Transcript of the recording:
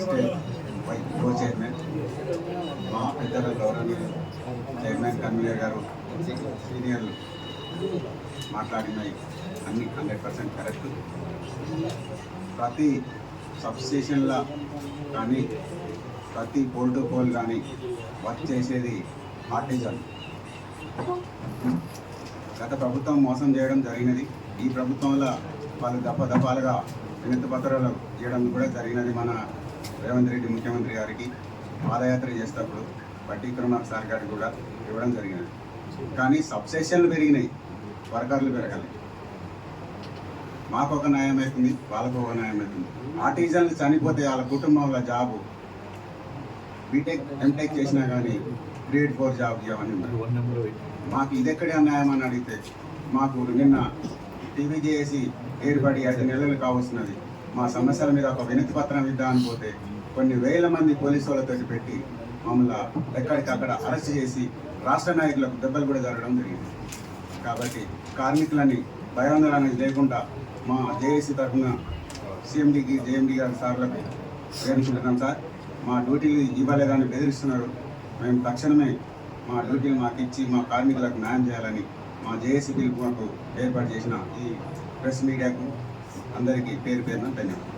State vice కో chairman మా పెద్దల గౌరవనీయులు చైర్మన్ కన్వీనర్ గారు సీనియర్లు మాట్లాడినాయి అన్ని హండ్రెడ్ పర్సెంట్ కరెక్ట్. ప్రతి సబ్స్టేషన్ల కానీ ప్రతి బోల్డు పోల్ కానీ వర్క్ చేసేది ఆర్టిజన్. గత ప్రభుత్వం మోసం చేయడం జరిగినది. ఈ ప్రభుత్వంలో వాళ్ళు దప్ప దఫాలుగా వినతి పత్రాలు చేయడం కూడా జరిగినది మన రేవంత్ రెడ్డి ముఖ్యమంత్రి గారికి పాదయాత్ర చేసేటప్పుడు బట్టి విక్రమార్ సార్ గారికి కూడా ఇవ్వడం జరిగినది కానీ సబ్సెషన్లు పెరిగినాయి. వర్కర్లు పెరగాలి. మాకు ఒక న్యాయం అవుతుంది వాళ్ళకు ఒక న్యాయం అవుతుంది. ఆర్టిజన్లు చనిపోతే వాళ్ళ కుటుంబంలో జాబు బీటెక్ ఎంటెక్ చేసినా కానీ గ్రేడ్ ఫోర్ జాబ్ చేయమని మాకు ఇది ఎక్కడే న్యాయం అని అడిగితే మాకు నిన్న టీవీ చేసి ఏర్పడి ఐదు నెలలు కావస్తున్నది మా సమస్యల మీద ఒక వినతి పత్రం ఇద్దామని పోతే కొన్ని వేల మంది పోలీసు వాళ్ళతో పెట్టి మమ్మల్ని ఎక్కడికక్కడ అరెస్ట్ చేసి రాష్ట్ర నాయకులకు దెబ్బలు కూడా జరగడం జరిగింది. కాబట్టి కార్మికులని భయాందోళన లేకుండా మా జేఏసీ తరఫున సిఎండికి జేఎండి గారి సార్లకు వేడుకుంటున్నాం సార్. మా డ్యూటీలు ఇవ్వలేదని బెదిరిస్తున్నారు. మేము తక్షణమే మా డ్యూటీలు మాకు ఇచ్చి మా కార్మికులకు న్యాయం చేయాలని మా జేఏసీ పిలుపు మాకు ఏర్పాటు చేసిన ఈ ప్రెస్ మీడియాకు అందరికీ పేరు పేరున ధన్యవాదాలు.